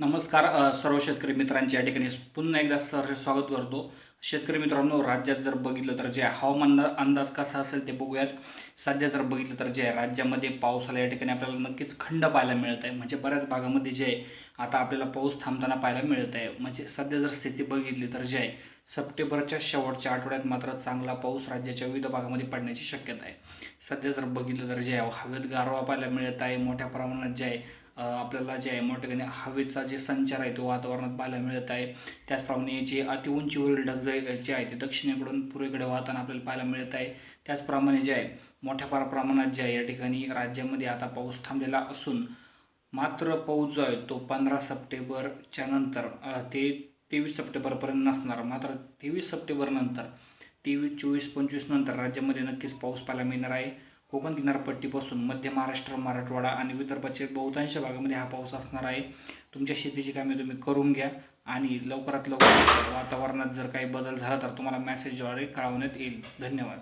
नमस्कार सर्व शेतकरी मित्रांच्या या ठिकाणी पुन्हा एकदा सर स्वागत करतो. शेतकरी मित्रांनो राज्यात जर बघितलं तर जे हवामान अंदाज कसा असेल ते बघूयात. सध्या जर बघितलं तर जे आहे राज्यामध्ये पावसाला या ठिकाणी आपल्याला नक्कीच खंड पाहायला मिळत आहे म्हणजे बऱ्याच भागामध्ये जे आहे आता आपल्याला पाऊस थांबताना पाहायला मिळत आहे म्हणजे सध्या जर स्थिती बघितली तर जे आहे सप्टेंबरच्या शेवटच्या आठवड्यात मात्र चांगला पाऊस राज्याच्या विविध भागामध्ये पडण्याची शक्यता आहे. सध्या जर बघितलं तर जे आहे हवेत गारवा पाहायला मिळत आहे. मोठ्या प्रमाणात जे आहे आपल्याला जे आहे मोठ्या ठिकाणी हवेचा जे संचार आहे तो वातावरणात पाहायला मिळत आहे. त्याचप्रमाणे जे अति उंचीवरील ढग जे आहे ते दक्षिणेकडून पूर्वेकडे वाहताना आपल्याला पाहायला मिळत आहे. त्याचप्रमाणे जे आहे मोठ्या फार प्रमाणात जे आहे या ठिकाणी राज्यामध्ये आता पाऊस थांबलेला असून मात्र पाऊस जो आहे तो पंधरा सप्टेंबरच्या नंतर ते तेवीस सप्टेंबरपर्यंत नसणार. मात्र तेवीस सप्टेंबरनंतर तेवीस चोवीस पंचवीस नंतर राज्यामध्ये नक्कीच पाऊस पाहायला मिळणार आहे. कोकण किनारपट्टीपासून मध्य महाराष्ट्र मराठवाडा आणि विदर्भाचे बहुतांश भागामध्ये हा पाऊस असणार आहे. तुमच्या शेतीची कामे तुम्ही करून घ्या आणि लवकरात लवकर वातावरणात जर काही बदल झाला तर तुम्हाला मेसेजद्वारे कळवण्यात येईल. धन्यवाद.